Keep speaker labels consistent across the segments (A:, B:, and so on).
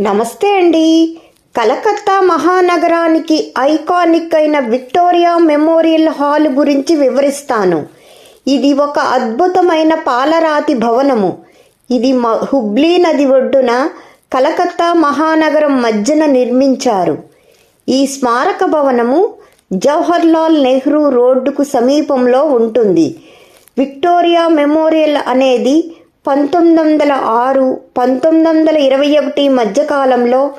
A: నమస్తే అండి. కలకత్తా మహానగరానికి ఐకానిక్ అయిన విక్టోరియా మెమోరియల్ హాల్ గురించి వివరిస్తాను. ఇది ఒక అద్భుతమైన పాలరాతి భవనము. ఇది మ- హుబ్లీ నది ఒడ్డున కలకత్తా మహానగరం మధ్యన నిర్మించారు. ఈ స్మారక భవనము జవహర్లాల్ నెహ్రూ రోడ్డుకు సమీపంలో ఉంటుంది. విక్టోరియా మెమోరియల్ అనేది పంతొమ్మిది వందల ఆరు పంతొమ్మిది వందల ఇరవై ఒకటి మధ్యకాలంలో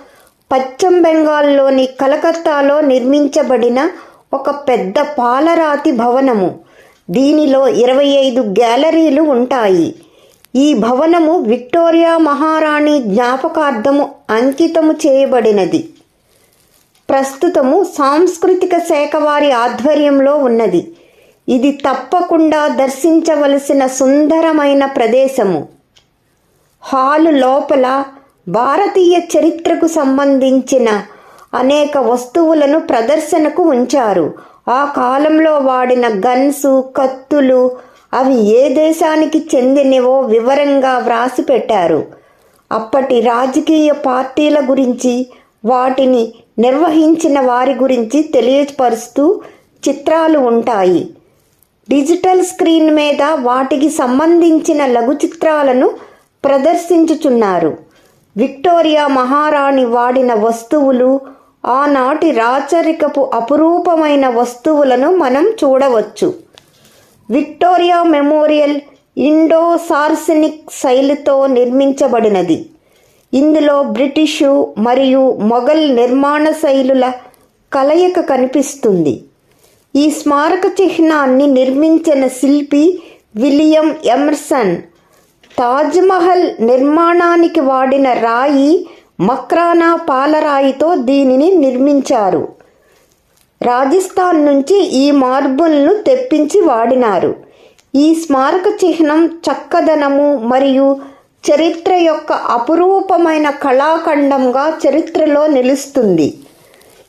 A: పశ్చిమ బెంగాల్లోని కలకత్తాలో నిర్మించబడిన ఒక పెద్ద పాలరాతి భవనము. దీనిలో ఇరవై ఐదు గ్యాలరీలు ఉంటాయి. ఈ భవనము విక్టోరియా మహారాణి జ్ఞాపకార్థము అంకితము చేయబడినది. ప్రస్తుతము సాంస్కృతిక శాఖ వారి ఆధ్వర్యంలో ఉన్నది. ఇది తప్పకుండా దర్శించవలసిన సుందరమైన ప్రదేశము. హాలు లోపల భారతీయ చరిత్రకు సంబంధించిన అనేక వస్తువులను ప్రదర్శనకు ఉంచారు. ఆ కాలంలో వాడిన గన్స్ కత్తులు అవి ఏ దేశానికి చెందినవో వివరంగా వ్రాసి పెట్టారు. అప్పటి రాజకీయ పార్టీల గురించి వాటిని నిర్వహించిన వారి గురించి తెలియపరుస్తూ చిత్రాలు ఉంటాయి. డిజిటల్ స్క్రీన్ మీద వాటికి సంబంధించిన లఘు చిత్రాలను ప్రదర్శించుచున్నారు. విక్టోరియా మహారాణి వాడిన వస్తువులు ఆనాటి రాచరికపు అపురూపమైన వస్తువులను మనం చూడవచ్చు. విక్టోరియా మెమోరియల్ ఇండో సార్సినిక్ శైలితో నిర్మించబడినది. ఇందులో బ్రిటిషు మరియు మొఘల్ నిర్మాణ శైలుల కలయిక కనిపిస్తుంది. ఈ స్మారక చిహ్నాన్ని నిర్మించిన శిల్పి విలియం ఎమర్సన్. తాజ్మహల్ నిర్మాణానికి వాడిన రాయి మక్రానా పాలరాయితో దీనిని నిర్మించారు. రాజస్థాన్ నుంచి ఈ మార్బుల్ను తెప్పించి వాడినారు. ఈ స్మారక చిహ్నం చక్కదనము మరియు చరిత్ర యొక్క అపురూపమైన కళాఖండంగా చరిత్రలో నిలుస్తుంది.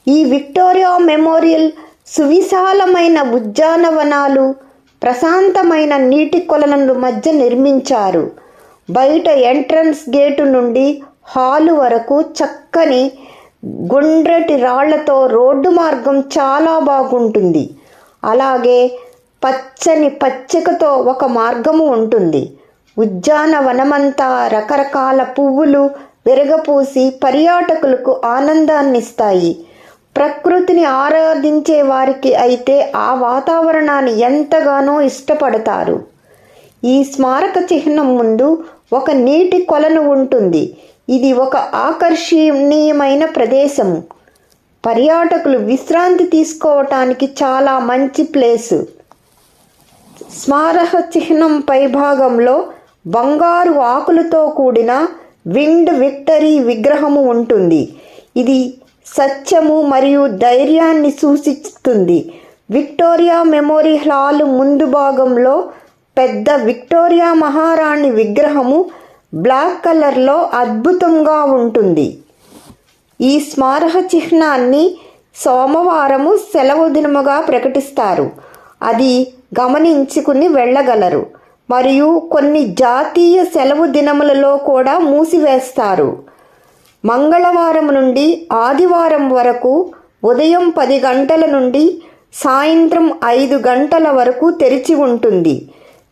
A: ఈ విక్టోరియా మెమోరియల్ సువిశాలమైన ఉద్యానవనాలు ప్రశాంతమైన నీటి కొలనుల మధ్య నిర్మించారు. బయట ఎంట్రన్స్ గేటు నుండి హాలు వరకు చక్కని గుండ్రటి రాళ్ళతో రోడ్డు మార్గం చాలా బాగుంటుంది. అలాగే పచ్చని పచ్చికతో ఒక మార్గము ఉంటుంది. ఉద్యానవనమంతా రకరకాల పువ్వులు విరగపూసి పర్యాటకులకు ఆనందాన్నిస్తాయి. ప్రకృతిని ఆరాధించే వారికి అయితే ఆ వాతావరణాన్ని ఎంతగానో ఇష్టపడతారు. ఈ స్మారక చిహ్నం ముందు ఒక నీటి కొలను ఉంటుంది. ఇది ఒక ఆకర్షణీయమైన ప్రదేశము పర్యాటకులు విశ్రాంతి తీసుకోవటానికి చాలా మంచి ప్లేసు. స్మారక చిహ్నం పైభాగంలో బంగారు ఆకులతో కూడిన విండ్ విక్టరీ విగ్రహము ఉంటుంది. ఇది సత్యము మరియు ధైర్యాన్ని సూచిస్తుంది. విక్టోరియా మెమోరీ హాల్ ముందు భాగంలో పెద్ద విక్టోరియా మహారాణి విగ్రహము బ్లాక్ కలర్లో అద్భుతంగా ఉంటుంది. ఈ స్మారక చిహ్నాన్ని సోమవారము సెలవు దినముగా ప్రకటిస్తారు. అది గమనించుకుని వెళ్ళగలరు మరియు కొన్ని జాతీయ సెలవు దినములలో కూడా మూసివేస్తారు. మంగళవారం నుండి ఆదివారం వరకు ఉదయం పది గంటల నుండి సాయంత్రం ఐదు గంటల వరకు తెరిచి ఉంటుంది.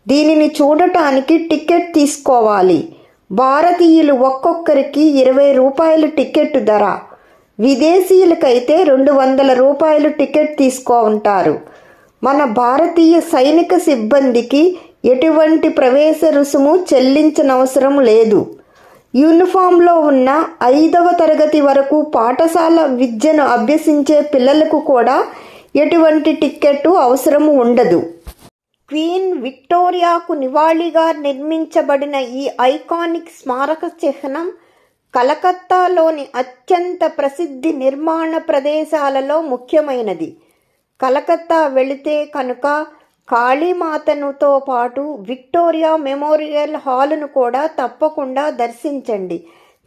A: దీనిని చూడటానికి టికెట్ తీసుకోవాలి. భారతీయులు ఒక్కొక్కరికి ఇరవై రూపాయలు టికెట్ ధర. విదేశీయులకైతే రెండు వందల రూపాయలు టికెట్ తీసుకుంటారు మన భారతీయ సైనిక సిబ్బందికి ఎటువంటి ప్రవేశ రుసుము చెల్లించనవసరం లేదు. యూనిఫామ్లో ఉన్న ఐదవ తరగతి వరకు పాఠశాల విద్యను అభ్యసించే పిల్లలకు కూడా ఎటువంటి టిక్కెట్టు అవసరము ఉండదు. క్వీన్ విక్టోరియాకు నివాళిగా నిర్మించబడిన ఈ ఐకానిక్ స్మారక చిహ్నం కలకత్తాలోని అత్యంత ప్రసిద్ధి నిర్మాణ ప్రదేశాలలో ముఖ్యమైనది. కలకత్తా వెళితే కనుక కాళీమాతనుతో పాటు విక్టోరియా మెమోరియల్ హాల్ను కూడా తప్పకుండా దర్శించండి.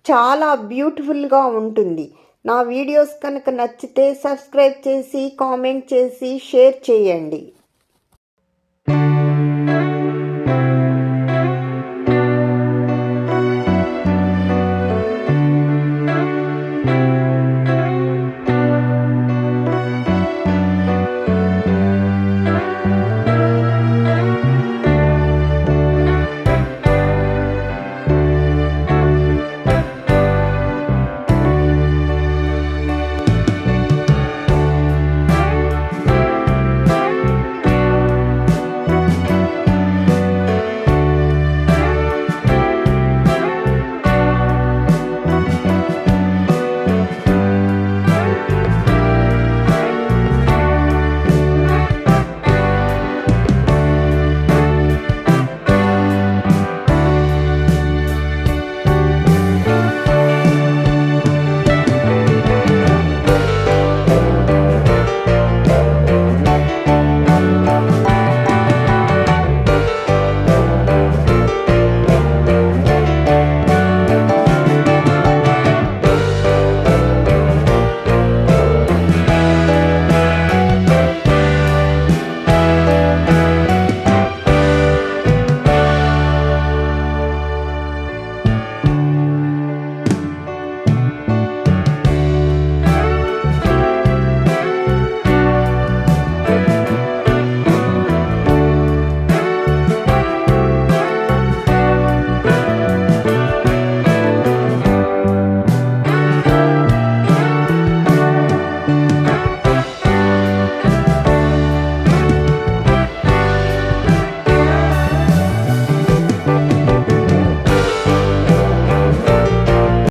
A: చాలా బ్యూటిఫుల్గా ఉంటుంది. నా వీడియోస్ కనుక నచ్చితే సబ్స్క్రైబ్ చేసి కామెంట్ చేసి షేర్ చేయండి.